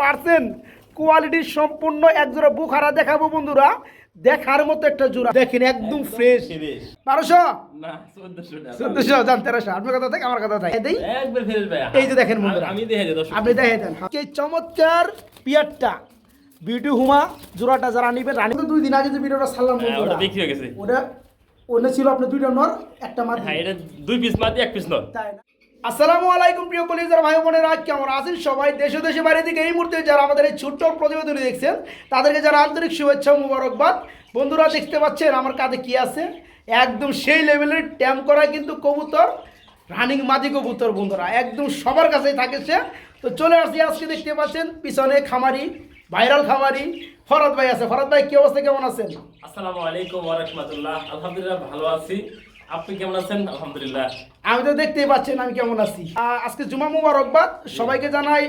Percent কোয়ালিটির সম্পূর্ণ একজোড়া বুখারা দেখাবো বন্ধুরা। দেখার মতো একটা জোড়া। দেখেন একদম ফ্রেশ বারোশো? চোদ্দশো জান তেরোশো। আপনার কথা থাকে আমার কথা থাকে। এই যে দেখেন বন্ধুরা। আমি আপনি দেখে দেন। এই চমৎকার পিয়ারটা। বিউটি হুমা জোড়াটা যারা নিবেন রানী। তো দুই দিন আগে যে ভিডিওটা ছাড়লাম হ্যাঁ, ওটা বিক্রি হয়ে গেছে। ওটা ছিল আপনার দুইটা নর একটা মাদি। হ্যাঁ এটা দুই পিস এক পিস নয় তাই না? আসসালামু আলাইকুম প্রিয় কলিজার ভাই বোনেরা কেমন আছেন, সবাই দেশ দেশে বাইরে থেকে এই মুহূর্তে যারা আমাদের এই ছোট্ট প্রতিবেদনী দেখছেন, তাদেরকে যারা আন্তরিক শুভেচ্ছা মুবারকবাদ। বন্ধুরা, দেখতে পাচ্ছেন আমার কাঁধে কি আছে? একদম সেই লেভেলের ট্যাম করা কিন্তু কবুতর, রানিং মাদি কবুতর বন্ধুরা, একদম সবার কাছেই থাকে সে। তো চলে আসছি আজকে দেখতে পাচ্ছেন পিছনে খামারি, ভাইরাল খামারি, ফরাদ ভাই আছে। ফরাদ ভাই, কি অবস্থা, কেমন আছেন? আসসালামু আলাইকুম আলহামদুলিল্লাহ, ভালো আছি। আপনি কেমন আছেন? আলহামদুলিল্লাহ। আমি তো দেখতেই পাচ্ছেন আমি কেমন আছি। আজকে জুমা মুবারকবাদ। সবাইকে জানাই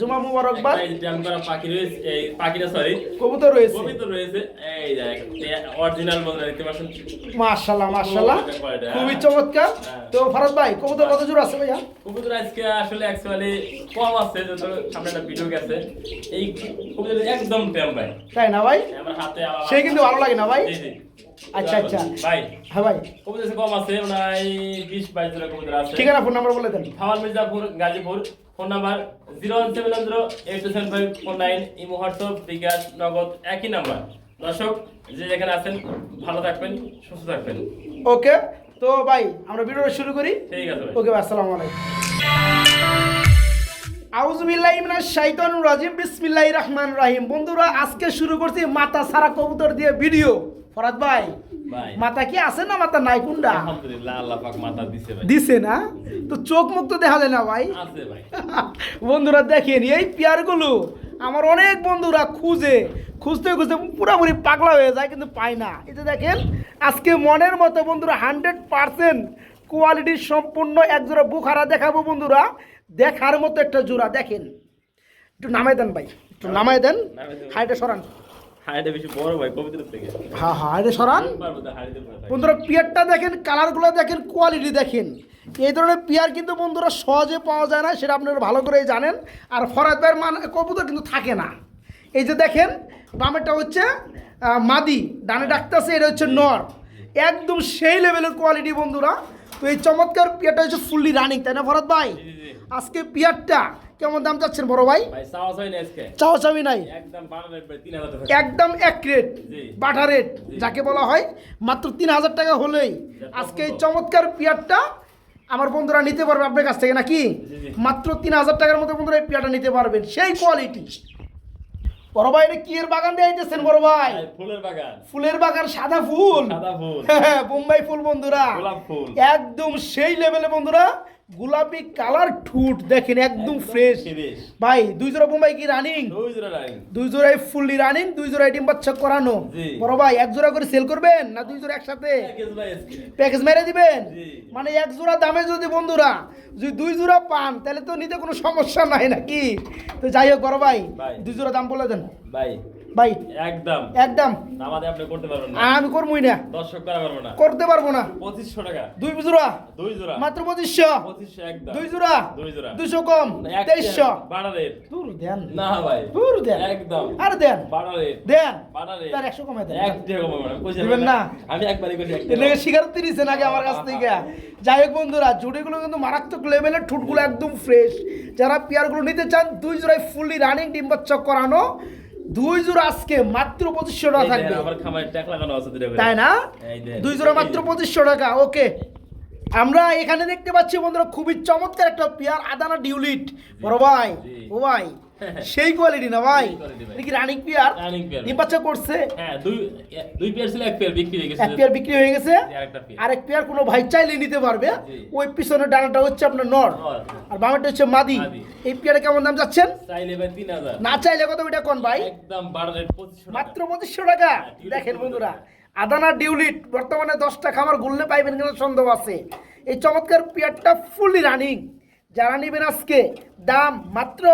জুমা মুবারকবাদ। পাখি রয়েছে এই পাখিটা সরি কবুতর রয়েছে। পবিত্র রয়েছে। এই অরিজিনাল বলতে দেখতে পাচ্ছেন মাশাল্লাহ মাশাল্লাহ হ্যাঁ। খুবই চমৎকার। তো ফরাদ ভাই কবুতর কত জোর আছে ভাইয়া? কবুতর আজকে আসলে অ্যাকচুয়ালি কম আছে যত সামনে একটা ভিডিও গেছে। এই কবুতর একদম টেম ভাই। তাই না ভাই? আমার হাতে সে কিন্তু ভালো লাগে না ভাই। আচ্ছা, আচ্ছা। ভাই। হ্যাঁ ভাই। কবুতর কম আছে প্রায় বিশ বাইশ জোড়া কবুতর আছে। ঠিকানা ফোন নাম্বার বলে দেন। ফাওয়াল Mirzapur Gazipur. Phone number zero one seven zero eight two seven five four nine imo WhatsApp Bkash Nagad একই নাম্বার। দর্শক যে যেখানে আছেন ভালো থাকবেন সুস্থ থাকবেন। ওকে তো ভাই আমরা ভিডিওটা শুরু করি? ঠিক আছে ওকে ভাই আসসালামু আলাইকুম। আউজুবিল্লাহি মিনাশ শাইতানির রাজিম বিসমিল্লাহির রহমানির রহিম। বন্ধুরা আজকে শুরু করছি মাথা সারা কবুতর দিয়ে ভিডিও ফরাদ ভাই মাথা কি আছে না মাথা নাই কোনটা আলহামদুলিল্লাহ আল্লাহ পাক মাথা দিছে ভাই। দিছে না? তো চোখ মুখ তো দেখা যায় না ভাই? আছে ভাই। বন্ধুরা দেখেন এই পেয়ারগুলো আমার অনেক বন্ধুরা খুঁজে খুঁজতে খুঁজতে পুরোপুরি পাগলা হয়ে যায় কিন্তু পায় না। এই যে দেখেন আজকে মনের মতো বন্ধুরা হান্ড্রেড পার্সেন্ট কোয়ালিটির সম্পূর্ণ একজোড়া বুখারা দেখাবো বন্ধুরা। দেখার মতো একটা জোড়া দেখেন। একটু নামাই দেন ভাই একটু নামাই দেন। হাইটে সরান। হাইটা বেশি বড় ভাই পবিত্র থেকে। হ্যাঁ হ্যাঁ হাইটে সরান। বন্ধুরা পিয়ারটা দেখেন কালারগুলো দেখেন কোয়ালিটি দেখেন। এই ধরনের পিয়ার কিন্তু বন্ধুরা সহজে পাওয়া যায় না সেটা আপনারা ভালো করেই জানেন। আর ফরাদ ভাইয়ের মান কবুতর কিন্তু থাকে না। এই যে দেখেন বামেরটা হচ্ছে মাদি ডানে ডাকতেছে এটা হচ্ছে নর। একদম সেই লেভেলের কোয়ালিটি বন্ধুরা। তো এই চমৎকার পিয়ারটা হচ্ছে ফুললি রানিং তাই না ফরাদ ভাই। আজকে পিয়ারটা কেমন দাম চাচ্ছেন বড় ভাই? চাওয়া চাবি নাই? একদম এক রেট। বাটা রেট যাকে বলা হয় মাত্র তিন হাজার টাকা হলেই। আজকে এই চমৎকার পিয়ারটা আমার বন্ধুরা নিতে পারবে আপনার কাছ থেকে নাকি। মাত্র তিন হাজার টাকার মতো বন্ধুরা এই পিয়ারটা নিতে পারবেন সেই কোয়ালিটি। বড় ভাই এটা কি এর বাগান দিয়ে আইতেছেন বড় ভাই? ফুলের বাগান। ফুলের বাগান সাদা ফুল? সাদা ফুল। হ্যাঁ, বোম্বাই ফুল বন্ধুরা। গোলাপ ফুল। একদম সেই লেভেলে বন্ধুরা গোলাপি কালার ঠুট দেখেন একদম ফ্রেশ ভাই দুই জোড়া বোম্বাই কি রানিং দুই জোড়া জোড়াই ফুললি রানিং দুই জোড়াই ডিম বাচ্চা করানো। বড় ভাই এক জোড়া করে সেল করবেন না দুই জোড়া একসাথে? প্যাকেজ মেরে দিবেন? মানে এক জোড়া দামে যদি বন্ধুরা যদি দুই জোড়া পান তাহলে তো নিতে কোনো সমস্যা নাই নাকি? তো যাই হোক বড় ভাই। দুই জোড়া দাম বলে দেন। ভাই ভাই একদম। একদম। আমাদের আপনি করতে পারবেন না। আমি করবই না। দর্শক করা পারব না। করতে পারব না। টাকা। দুই জোড়া। দুই জোড়া। মাত্র একদম। দুই জোড়া। দুই জোড়া। কম। বাড়া রেট। দূর দেন। না ভাই। দূর দেন। একদম। আর দেন। বাড়া রেট। দেন। বাড়া রেট। তার দেন। টাকা না কইছি দিবেন না? আমি একবারই কইছি আগে আমার কাছ থেকে। যাই হোক বন্ধুরা জুড়িগুলো কিন্তু মারাত্মক লেভেলের ঠুটগুলো একদম ফ্রেশ যারা পেয়ারগুলো নিতে চান দুই জোড়ায় ফুললি রানিং ডিম বাচ্চা করানো। দুই জোড়া আজকে মাত্র পঁচিশশো টাকা থাকবে। তাই না? দুই জোড়া মাত্র পঁচিশশো টাকা ওকে। আমরা এখানে দেখতে পাচ্ছি বন্ধুরা খুবই চমৎকার একটা পেয়ার আদানা ডিউলিট। বড় ভাই ও ভাই। সেই কোয়ালিটি না ভাই। সেই quality ভাই। কি রানিং পেয়ার। ডিম বাচ্চা করছে। হ্যাঁ দুই দুই পেয়ার ছিল এক পেয়ার বিক্রি হয়ে গেছে। এক পেয়ার বিক্রি হয়ে গেছে। আরেক পেয়ার কোনো ভাই চাইলে নিতে পারবে। ওই পিছনের ডানাটা হচ্ছে আপনার নর। আর বামেরটা হচ্ছে মাদি। এই পেয়ারে কেমন দাম যাচ্ছেন? চাইলে ভাই তিন হাজার। না চাইলে কত ওইটা কোন ভাই? একদম বারো রেট পঁচিশশো মাত্র পঁচিশশো টাকা। হ্যাঁ, দেখেন বন্ধুরা আদানা ডিউলিট বর্তমানে দশটা খামার গুললে পাইবেন কিনা সন্দেহ আছে। এই চমৎকার পেয়ারটা ফুললি রানিং যারা নেবেন আজকে দাম মাত্র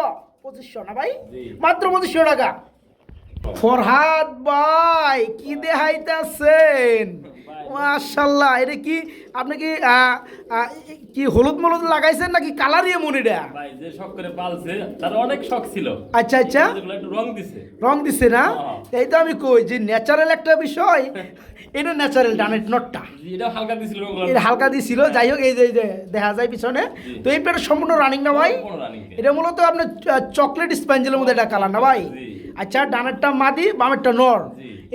পঁচিশশো না ভাই? মাত্র পঁচিশশো টাকা। ফরহাদ ভাই কি দেখাইতেছেন? মাশাল্লাহ এটা কি আপনি কি কি হলুদ মলুদ লাগাইছেন নাকি কালারিয়ে মনিটা ভাই যে শখ করে পালছে তার অনেক শখ ছিল। আচ্ছা আচ্ছা। রং দিছে। রং দিচ্ছে না? হ্যাঁ। এই তো আমি কই যে ন্যাচারাল একটা বিষয় এটা ন্যাচারাল ডানেট নটটা এটা হালকা দিছিল এটা হালকা দিছিল যাই হোক এই যে দেখা যায় পিছনে। তো এই পেয়ারটা সম্পূর্ণ রানিং না ভাই। এটা মূলত আপনার চকলেট স্পঞ্জের মধ্যে এটা কালার না ভাই। আচ্ছা ডানেরটা মাদি বামেরটা নর।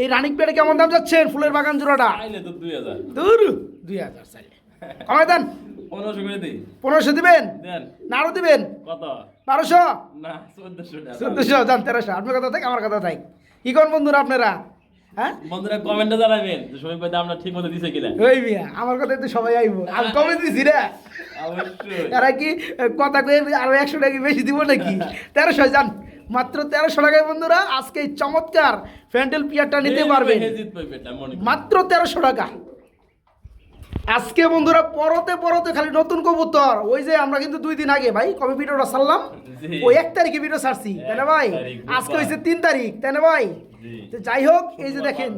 এই রানিং পেয়ারে কেমন দাম যাচ্ছেন ফুলের বাগান জোড়াটা? দূর দুই হাজার চাইলে। কমাই দেন। পনেরোশো দিবেন? না আরও দিবেন? কত? বারোশো? না চোদ্দশো যান তেরোশো। আপনার কথা থাক আমার কথা থাক। কি করেন বন্ধুরা আপনারা? হ্যাঁ? বন্ধুরা কমেন্টে জানাবেন যে সবাই কয়টা আমরা ঠিক মতো দিছে কিনা। ওই মিয়া আমার কথা তো সবাই আইব। আমি কমে দিছি রে। অবশ্যই। এরা কি কথা কয়ে আরও একশো টাকা বেশি দিব নাকি? তেরোশো মাত্র তেরোশো টাকায় বন্ধুরা আজকে এই চমৎকার ফ্যান্ডেল পিয়ারটা নিতে করি। মাত্র তেরোশো টাকা। আজকে বন্ধুরা পরতে পরতে খালি নতুন কবুতর। ওই যে আমরা কিন্তু দুই দিন আগে ভাই কবে ভিডিওটা জি। ওই এক তারিখে ভিডিও ছাড়ছি তাই না ভাই? আজকে হয়েছে তিন তারিখ তাই না ভাই। তো যাই হোক এই যে দেখেন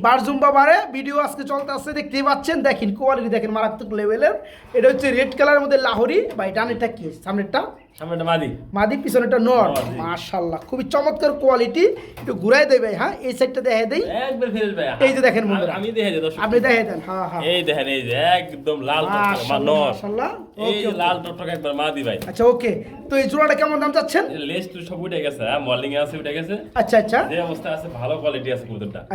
বারজুম্বা বারে ভিডিও আজকে চলতে আসছে দেখতেই পাচ্ছেন দেখেন কোয়ালিটি দেখেন মারাত্মক লেভেলের এটা হচ্ছে রেড কালারের মধ্যে লাহোরি বা এটা কি? সামনেরটা? মাদি। নর খুবই চমৎকার কোয়ালিটি একটু ঘুরাই হ্যাঁ? এই সাইডটা দেই। একবার ভাই এই যে দেখেন বন্ধুরা। আমি দিই দর্শক। আপনি দেন হ্যাঁ হ্যাঁ। এই দেখেন এই যে একদম লাল টকটকে মা মাশাল্লাহ, নর মাশাল্লাহ। এই যে লাল টকটকে একবার মাদি ভাই। আচ্ছা ওকে। তো এই জোড়াটা কেমন দাম চাচ্ছেন? লেজ টু সব উঠে গেছে হ্যাঁ? মর্নিং আছে উঠে গেছে। আচ্ছা আচ্ছা। যে অবস্থা আছে ভালো কোয়ালিটি আছে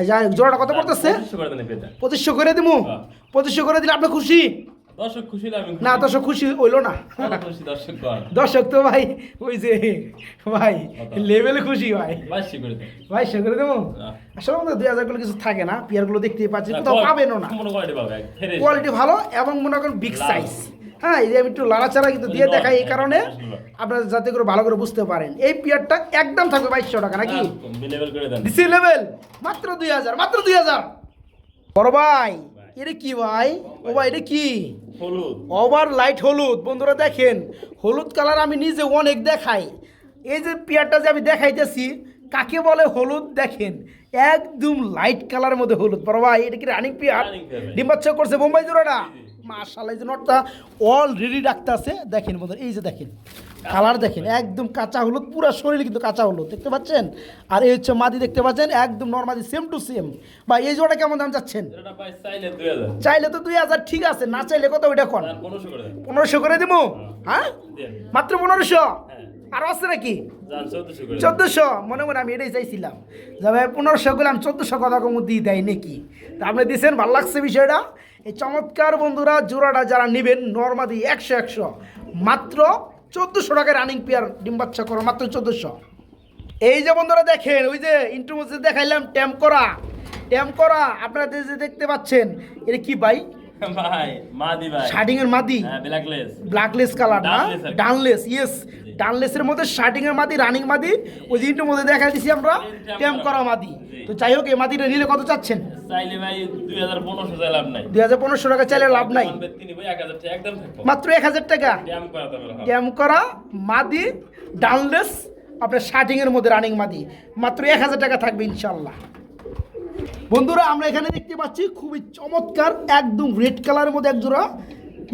যাই হোক, জোড়াটা কত পড়তেছে? পঁচিশশো করে দেন পেটা পঁচিশশো করে দিবো হ্যাঁ। পঁচিশশো করে দিলে আপনি খুশি? দর্শক খুশি না দর্শক খুশি হইল না। দর্শক তো ভাই ওই যে ভাই লেভেলে খুশি ভাই। ভাই সে করে দেবো? আসলে আমাদের দুই হাজার কিছু থাকে না পিয়ারগুলো দেখতেই পাচ্ছি কোথাও পাবেনও না। কোয়ালিটি ভালো এবং মনে করেন বিগ সাইজ হ্যাঁ এই আমি একটু লাড়াচাড়া কিন্তু দিয়ে দেখাই এই হ্যাঁ, কারণে। আপনারা যাতে করে ভালো করে বুঝতে পারেন। এই পিয়ারটা একদম থাকবে বাইশশো টাকা নাকি? লেভেল ডিসি লেভেল মাত্র দুই হাজার মাত্র দুই হাজার। বড় ভাই। এটা কি ভাই? ও ভাই এটা কি? হলুদ। ওভার লাইট হলুদ। বন্ধুরা দেখেন হলুদ কালার আমি নিজে অনেক দেখাই। এই যে পেয়ারটা যে আমি দেখাইতেছি কাকে বলে হলুদ? দেখেন একদম লাইট কালারের মধ্যে হলুদ। বড় ভাই এটা কি রানিং পেয়ার? পেয়ার ডিম্বাচ্ছ করছে বোম্বাই জোড়াটা? মাশাআল্লাহ এই যে নটটা অলরেডি আছে দেখেন বন্ধুরা এই যে দেখেন কালার দেখেন একদম কাঁচা হলুদ পুরো শরীর কিন্তু কাঁচা হলুদ দেখতে পাচ্ছেন? আর এই হচ্ছে মাদি দেখতে পাচ্ছেন? একদম নর্মালি সেম টু সেম বা এই জোড়া কেমন দাম চাচ্ছেন? চাইলে তো দুই হাজার ঠিক আছে না চাইলে কত ওইটা কোন পনেরোশো করে দিব হ্যাঁ। মাত্র পনেরোশো? হ্যাঁ। আরও আছে নাকি? চোদ্দশো মনে মনে আমি এটাই চাইছিলাম। যাবে পনেরোশো করলাম চোদ্দোশো কথা কম দিয়ে দেয় নাকি? তা আপনি দিচ্ছেন ভালো লাগছে বিষয়টা? এই চমৎকার বন্ধুরা, জোড়াটা যারা নেবেন, নর্মাদি একশো একশো। মাত্র চোদ্দোশো টাকায় রানিং পেয়ার ডিম বাচ্চা করো, মাত্র চোদ্দোশো। এই যে বন্ধুরা দেখেন, ওই যে ইন্টারমোসে দেখাইলাম ট্যাম্প করা ট্যাম্প করা আপনারা যে দেখতে পাচ্ছেন, এটা কি ভাই? ভাই মাদি ভাই। শার্টিং এর মাদি? হ্যাঁ ব্ল্যাক ব্ল্যাকলেস কালার না? ডানলেস ইয়েস ডানলেসের মধ্যে শার্টিং এর মাদি রানিং মাদি ওই জিনটার মধ্যে দেখা দিছি আমরা ট্যাম্প করা। মাদি। তো যাই হোক এই মাদিটা নিলে কত চাচ্ছেন? চাইলে ভাই পনেরোশো চাই লাভ নাই। দুই হাজার পনেরোশো টাকা চাইলে লাভ নাই। টাকা মাত্র এক হাজার টাকা। ট্যাম্প করা মাদি ডানলেস আপনার শার্টিং এর মধ্যে রানিং মাদি। মাত্র এক হাজার টাকা থাকবে ইনশাল্লাহ বন্ধুরা আমরা এখানে দেখতে পাচ্ছি খুবই চমৎকার একদম রেড কালারের মধ্যে এক জোড়া।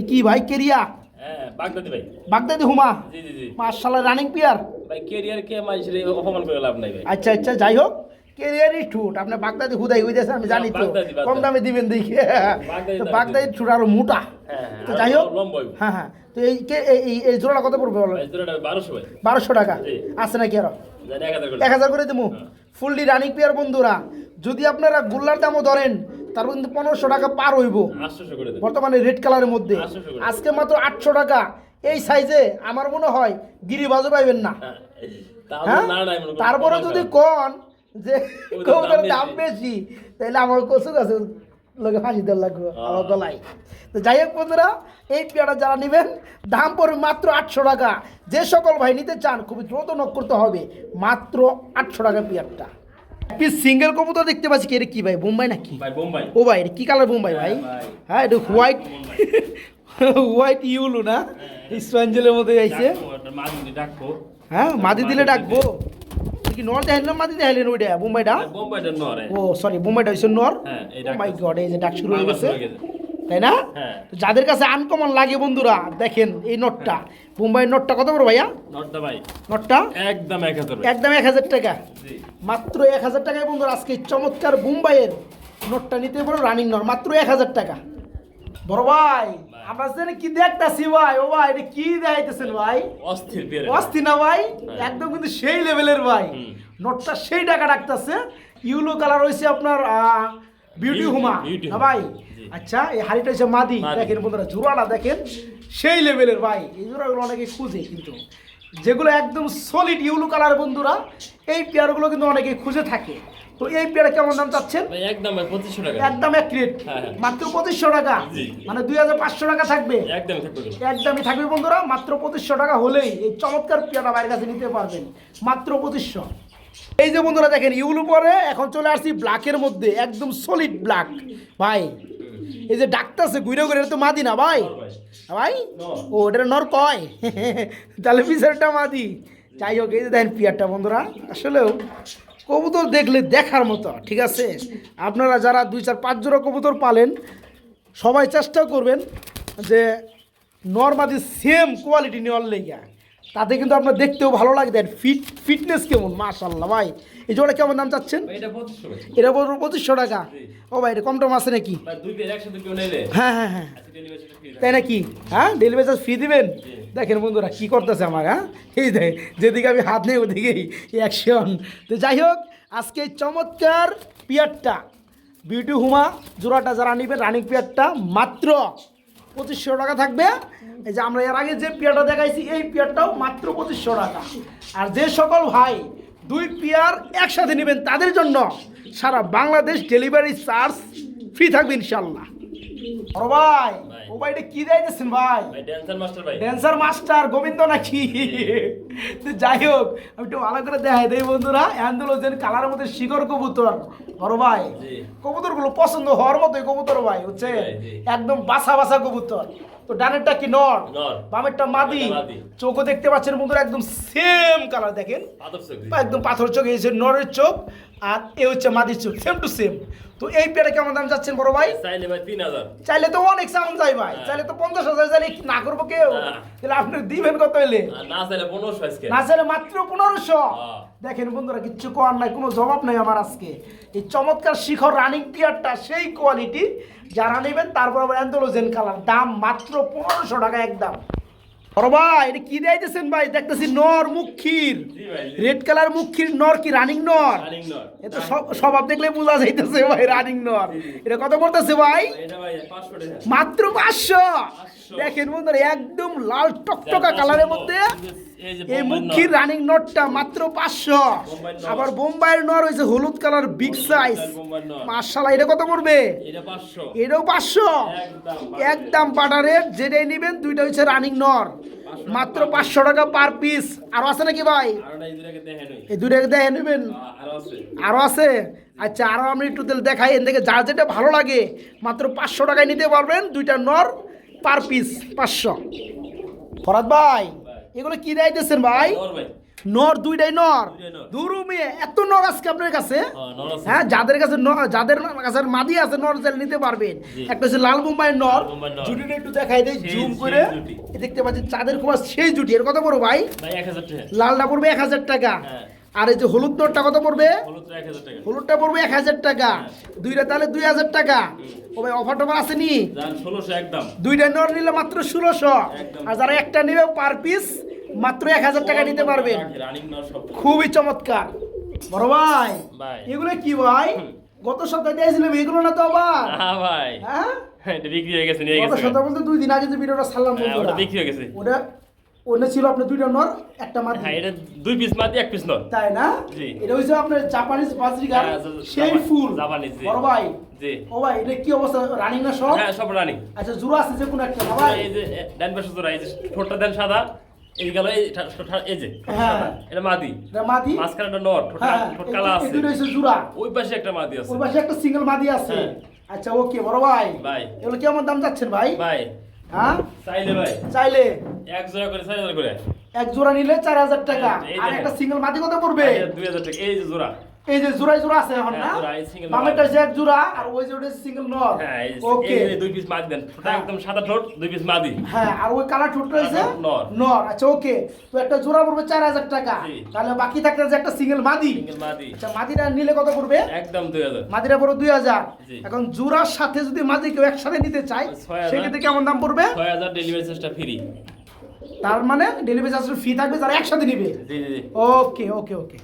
কি ভাই কেরিয়া? হ্যাঁ বাগদাদি ভাই। বাগদাদি হুমা? জি জি জি। মার্শাল্লাহ রানিং পিয়ার ভাই কেরিয়ার কে মানুষের অপমান করে লাভ নাই ভাই। আচ্ছা আচ্ছা যাই হোক কেরিয়ারই ঠুট। আপনার বাগদাদি হুদাই হইতেছে আমি জানি তো। কম দামে দিবেন দেখে। তো বাগদাদি ঠুট আরও মোটা। হ্যাঁ তো হ্যাঁ যাই হোক হ্যাঁ হ্যাঁ তো এই এই- এই এই জোড়াটা কত পড়বে বলো? বারোশো টাকা। আছে নাকি আরও? এক হাজার করে দেবো। হ্যাঁ। ফুললি রানিং পেয়ার বন্ধুরা। যদি আপনারা গুল্লার দামও ধরেন তার কিন্তু পনেরোশো টাকা পার হইব। বর্তমানে রেড কালারের মধ্যে। আজকে মাত্র আটশো টাকা। এই সাইজে আমার মনে হয় গিরি গিরিবাজও পাইবেন না। হ্যাঁ। হ্যাঁ? তারপরে যদি কন যে কবুতরের দাম বেশি। তাহলে আমার কচু গাছে লোকে ফাঁসি দেওয়ার লাগবে আমার গলায়। তো যাই হোক বন্ধুরা এই পেয়ারা যারা নেবেন দাম পড়বে মাত্র আটশো টাকা। যে সকল ভাই নিতে চান খুবই দ্রুত নক করতে হবে মাত্র আটশো টাকা পেয়ারটা। পিস সিঙ্গেল কবুতর দেখতে পাচ্ছি কি? এটা কি ভাই বোম্বাই নাকি? ভাই বোম্বাই। ও ভাই এটা কি কালার বোম্বাই ভাই? হ্যাঁ, হ্যাঁ এটা হোয়াইট হোয়াইট ইউলু না? মধ্যে ডাকবো, একটা মাঝুরি ডাকবো। হ্যাঁ মাদি দিলে ডাকবো। কি নর দেখাইলেন মাদি দেখাইলেন ওইটা বোম্বাইটা? বোম্বাইটা নর। ও সরি বোম্বাইটা হচ্ছে নর? হ্যাঁ, মাই গড এই যে ডাক হয়ে শুরু হয়ে গেছে। তাই না? হ্যাঁ। তো যাদের কাছে আনকমন লাগে বন্ধুরা দেখেন এই নোটটা। বোম্বাইয়ের নোটটা কত বড় ভাইয়া? নটটা ভাই। নোটটা? একদম এক হাজার। একদম এক হাজার টাকা। জি। মাত্র এক হাজার টাকায় বন্ধুরা আজকে চমৎকার বোম্বাইয়ের নোটটা নিতে পারো রানিং নোট মাত্র এক হাজার টাকা। বড় ভাই আমরা যেন কি দেখতাছি ভাই ও ভাই এটা কি দেখাইতেছেন ভাই? অস্থির পেরে। অস্থি না ভাই? একদম কিন্তু সেই লেভেলের ভাই। নোটটা সেই টাকা ডাকতেছে ইউলো কালার হয়েছে আপনার বিউটি হুমা। না ভাই। আচ্ছা এই হাড়িটা হচ্ছে মাদি। দেখেন বন্ধুরা জোড়াটা দেখেন সেই লেভেলের ভাই এই জোড়াগুলো অনেকে খুঁজে কিন্তু। যেগুলো একদম সলিড ইউলো কালার বন্ধুরা এই পেয়ারগুলো কিন্তু অনেকে খুঁজে থাকে। তো এই পেয়ারা কেমন দাম চাচ্ছেন? একদম পঁচিশশো টাকা। একদম এক রেট হ্যাঁ, হ্যাঁ। মাত্র পঁচিশশো টাকা? মানে দুই হাজার পাঁচশো টাকা থাকবে? একদম একদমই থাকবে বন্ধুরা মাত্র পঁচিশশো টাকা হলেই এই চমৎকার পেয়ারা বাইরের কাছে নিতে পারবেন। মাত্র পঁচিশশো। এই যে বন্ধুরা দেখেন ইউলু পরে এখন চলে আসছি ব্ল্যাকের মধ্যে একদম সলিড ব্ল্যাক ভাই এই যে ডাক্তারছে ঘুরে ঘুরে এটা তো মাদি না ভাই? ভাই? ও ওটা নর কয়? তাহলে পিসারটা মাদি। যাই হোক এই যে দেখেন পিয়ারটা বন্ধুরা আসলেও কবুতর দেখলে দেখার মতো ঠিক আছে? আপনারা যারা দুই চার পাঁচ জোড়া কবুতর পালেন সবাই চেষ্টা করবেন যে নর্মাদি সেম কোয়ালিটি নেওয়ার লেগা। তাতে কিন্তু আপনার দেখতেও ভালো লাগে দেন ফিট ফিটনেস কেমন মাশাল্লাহ ভাই। এই জোড়া কেমন দাম চাচ্ছেন? এটা পঁচিশশো টাকা। ও ভাই এটা কম টম আছে নাকি? হ্যাঁ হ্যাঁ হ্যাঁ। তাই নাকি? হ্যাঁ ডেলিভারি চার্জ ফ্রি দিবেন? দেখেন বন্ধুরা কী করতেছে আমার হ্যাঁ? এই দেখ যেদিকে আমি হাত নেই ওদিকেই অ্যাকশন তো যাই হোক আজকে চমৎকার পিয়ারটা। বিউটি হুমা জোড়াটা যারা নিবে রানিং পিয়ারটা মাত্র পঁচিশশো টাকা থাকবে। এই যে আমরা এর আগে যে পিয়ারটা দেখাইছি এই পিয়ারটাও মাত্র পঁচিশশো টাকা। আর যে সকল ভাই দুই পিয়ার একসাথে নেবেন তাদের জন্য। সারা বাংলাদেশ ডেলিভারি চার্জ ফ্রি থাকবে ইনশাল্লাহ বড় ভাই। ও ভাই এটা কি দিয়েছেন ভাই? ড্যান্সার মাস্টার ভাই। ড্যান্সার মাস্টার গোবিন্দ নাকি? তো যাই হোক আমি একটু ভালো করে দেখাই দেই বন্ধুরা অ্যান্ডোলোজেন কালারের মধ্যে শিকড় কবুতর। বড় ভাই জি। কবুতরগুলো পছন্দ হওয়ার মতোই কবুতর ভাই হচ্ছে। একদম বাসা বাসা কবুতর। তো ডানেরটা কি নর। বামেরটা মাদি। চোখও দেখতে পাচ্ছেন বন্ধুরা একদম সেম কালার দেখেন। একদম পাথর চোখ এই যে নরের চোখ আর এ হচ্ছে মাদির চোখ সেম টু সেম তো এই পেয়ারা কেমন দাম যাচ্ছেন বড় ভাই? চাইলে ভাই তিন হাজার। চাইলে তো অনেক সাউন্ড যায় ভাই হ্যাঁ। চাইলে তো পঞ্চাশ হাজার চাইলে না করব কেউ? না। তাহলে আপনি দিবেন কত এলে না চাইলে পনেরোশো না চাইলে মাত্র পনেরোশো। হ্যাঁ। দেখেন বন্ধুরা কিচ্ছু করার নাই কোনো জবাব নাই আমার আজকে। এই চমৎকার শিখর রানিং টিয়ারটা সেই কোয়ালিটি যারা নেবেন তারপর আবার অ্যান্থোলোজেন কালার দাম মাত্র পনেরোশো টাকা একদম। ভাই এটা কি ভাই? দেখতেছি নর মুখির। রেড কালার মুখির নর কি রানিং নর? স্বভাব দেখলে বোঝা যাইতেছে ভাই রানিং নর। এটা কত পড়তেছে ভাই? মাত্র পাঁচশো। 500 দেখেন বন্ধুরা একদম লাল টকটকা কালারের মধ্যে এই মুখির। রানিং নটটা মাত্র পাঁচশো। আবার বোম্বাইয়ের নর হয়েছে হলুদ কালার বিগ সাইজ। মার্শাল্লাহ এটা কত পড়বে? এটাও পাঁচশো। একদম একদম পাটারের যেটাই নেবেন দুইটা হচ্ছে রানিং নর। মাত্র পাঁচশো টাকা পার পিস। আরও আছে নাকি ভাই? এই দুটাকে দেখে নেবেন? আরও আছে। আচ্ছা আরও আমি একটু দেখাই। এর থেকে যার যেটা ভালো লাগে মাত্র পাঁচশো টাকায় নিতে পারবেন দুইটা নর পার পিস পাঁচশো। ফরাদ ভাই এগুলো কি দেয় দিতেছেন ভাই। নর দুইটাই নর। দুরু মেয়ে এত নর আজকে আপনার কাছে? হ্যাঁ। হ্যাঁ যাদের কাছে যাদের কাছে মাদি আছে নর চাইলে নিতে পারবেন। একটা হচ্ছে লাল মুম্বাইয়ের নর। জুটিটা একটু দেখাই দেয় জুম করে। দেখতে পাচ্ছেন চাঁদের কুমার সেই জুটি। এর কত পড়ো ভাই? লালটা পড়বে এক হাজার টাকা। হ্যাঁ। আর এই যে হলুদ নরটা কত পড়বে? হলুদটা পড়বে এক হাজার টাকা। দুইটা তাহলে দুই হাজার টাকা। ও ভাই অফার টফার আসেনি দুইটা নর নিলে মাত্র ষোলোশো। আর যারা একটা নেবে পার পিস মাত্র এক হাজার টাকা নিতে পারবেন। খুবই চমৎকার। বড় ভাই এগুলো কি ভাই? গত সপ্তাহে দিয়েছিলাম এগুলো না তো আবার? হ্যাঁ ভাই। হ্যাঁ? এটা বিক্রি হয়ে গেছে নিয়ে গত গেছে। সপ্তাহ বলতে দুই দিন আগে যে ভিডিওটা ছাড়লাম হ্যাঁ, ওটা বিক্রি হয়ে গেছে। ওটা ছিল আপনার দুইটা নর একটা মাদি হ্যাঁ এটা দুই পিস এক পিস নর। তাই না? জি। এটা হচ্ছে আপনার জাপানিজ হ্যাঁ, সেই ফুল। জাপানিজ। বড় ভাই। জি। ও ভাই এটা কি অবস্থা? রানিং না সব? হ্যাঁ সব রানিং। আচ্ছা জুড়ো আছে যে কোনো একটা ভাই এই যে ডান পাশে জোড়া এই যে ঠোঁটটা দেন সাদা। এই গেল এই যে হ্যাঁ। এটা মাদি। এটা মাদি? মাঝখানে একটা নর ঠোঁট হ্যাঁ কালা আছে। দুটো হচ্ছে জুড়া। ওই পাশে একটা মাদি আছে। ওই পাশে একটা সিঙ্গেল মাদি আছে। হ্যাঁ। আচ্ছা ওকে বড় ভাই। ভাই। এগুলো কেমন দাম যাচ্ছেন ভাই? ভাই। হ্যাঁ? চাইলে ভাই। চাইলে। এক জোড়া করে চার হাজার করে। এক জোড়া নিলে চার হাজার টাকা। আর একটা সিঙ্গেল মাদি কত পড়বে? দুই হাজার টাকা। এই যে জোড়া। এই যে জোড়াই জোড়া আছে এখন না? হ্যাঁ। হচ্ছে এক জোড়া আর ওই যে ওটা সিঙ্গেল নর। হ্যাঁ ওকে এই দুই পিস মাছ দেন। একদম সাদা ঠোঁট দুই পিস মাদি। হ্যাঁ আর ওই ঠোঁট রয়েছে নর। নর। আচ্ছা ওকে তো একটা জোড়া পড়বে চার হাজার টাকা। তাহলে বাকি থাকতে যে একটা সিঙ্গেল মাদি। সিঙ্গেল মাদি। আচ্ছা মাদিটা নিলে কত পড়বে? একদম দুই হাজার। মাদিরা পড়ো দুই হাজার। এখন জোড়ার সাথে যদি মাদি কেউ একসাথে নিতে চায় সেক্ষেত্রে কেমন দাম পড়বে? ছয় হাজার ডেলিভারি চার্জটা ফ্রি তার মানে ডেলিভারি চার্জের ফি থাকবে যারা একসাথে নিবে। জি জি জি। ওকে ওকে ওকে